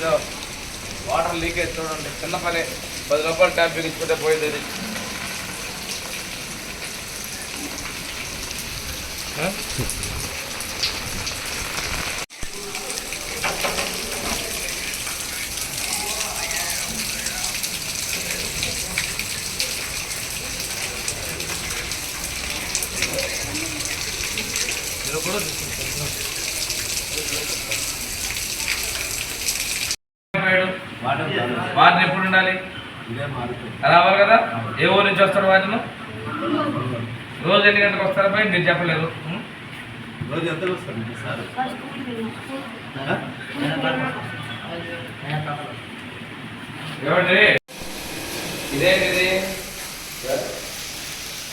ఇదో water leakage చూడండి. చిన్న పని. పది రూపాయలు ట్యాప్ బిగించుకుంటే పోయేది ఇది. కూడా తీసుకుంటాను. వాటిని ఎప్పుడు ఉండాలి? రావాలి కదా? ఏ ఊరు నుంచి వస్తారు వాటిను? రోజు ఎన్ని గంటలకు వస్తారా పై మీరు చెప్పలేదు? రోజు ఎంతకు వస్తారండి సార్? ఏమండి ఇదేంటిది?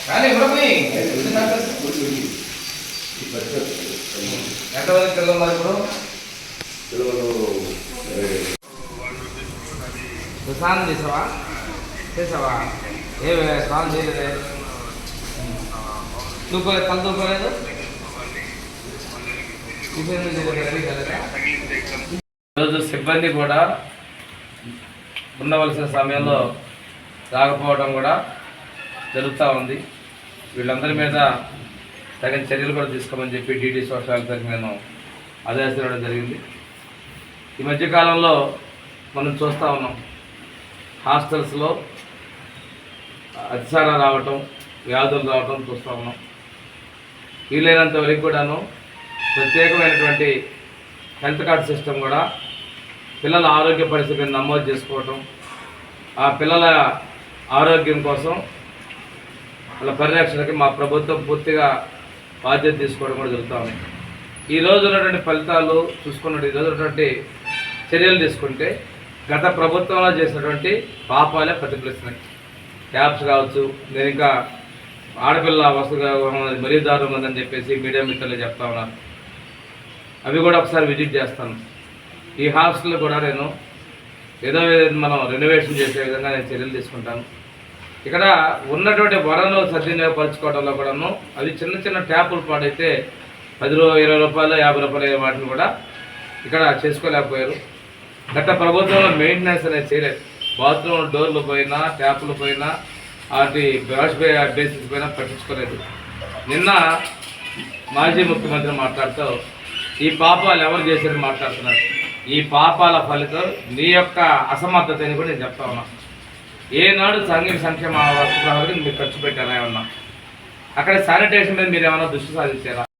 కానీ ఇవ్వడమే ఎంతమంది పిల్లలు ఉన్నారు ఇప్పుడు? స్నానం చేసావా? చేసావా? ఏ స్నానం చేయలేదే. తూకోలేదు తల తూపలేదు ఈరోజు సిబ్బంది కూడా ఉండవలసిన సమయంలో రాకపోవడం కూడా జరుగుతూ ఉంది. వీళ్ళందరి మీద తగిన చర్యలు కూడా తీసుకోమని చెప్పి డీటీ సోషల్ వెల్ఫేర్కి నేను ఆదేశాలు జరిగింది. ఈ మధ్యకాలంలో మనం చూస్తూ ఉన్నాం. హాస్టల్స్లో అతిసార రావటం వ్యాధులు రావటం చూస్తూ ఉన్నాం. వీలైనంత వరకు కూడాను ప్రత్యేకమైనటువంటి హెల్త్ కార్డ్ సిస్టమ్ కూడా పిల్లల ఆరోగ్య పరిస్థితిని నమోదు చేసుకోవటం ఆ పిల్లల ఆరోగ్యం కోసం వాళ్ళ పరిరక్షణకి మా ప్రభుత్వం పూర్తిగా బాధ్యత తీసుకోవడం కూడా జరుగుతూ ఉంది. ఈ రోజు ఉన్నటువంటి ఫలితాలు చూసుకున్నట్టు ఈ ఉన్నటువంటి చర్యలు తీసుకుంటే గత ప్రభుత్వంలో చేసినటువంటి పాపాలే ప్రతిఫలిస్తున్నాయి. క్యాబ్స్ కావచ్చు నేను ఇంకా ఆడపిల్ల వసతిగా మరీ దారుణం ఉందని చెప్పేసి మీడియా మిత్రులు చెప్తా ఉన్నారు. అవి కూడా ఒకసారి విజిట్ చేస్తాను. ఈ హాస్టల్ కూడా నేను ఏదో మనం రెనోవేషన్ చేసే విధంగా నేను చర్యలు తీసుకుంటాను. ఇక్కడ ఉన్నటువంటి వనరులు సద్వినియోగపరచుకోవడంలో కూడాను అవి చిన్న చిన్న ట్యాపులు పాడైతే పది రూ ఇరవై రూపాయలు యాభై రూపాయలు వాటిని కూడా ఇక్కడ చేసుకోలేకపోయారు. గత ప్రభుత్వంలో మెయింటెనెన్స్ అనేది చేయలేదు. బాత్రూమ్ డోర్లు పోయినా ట్యాపులు పోయినా వాటి వాష్ బేసిస్ పైన పట్టించుకోలేదు. నిన్న మాజీ ముఖ్యమంత్రి మాట్లాడుతూ ఈ పాపాలు ఎవరు చేశారని మాట్లాడుతున్నారు. ఈ పాపాల ఫలితం నీ యొక్క అసమర్థత అని కూడా నేను చెప్తా ఉన్నా. ఏనాడు సాంఘిక సంక్షేమ వసతులకు మీరు ఖర్చు పెట్టారా ఏమన్నా? అక్కడ శానిటేషన్ మీద మీరు ఏమైనా దృష్టి సాధించారా?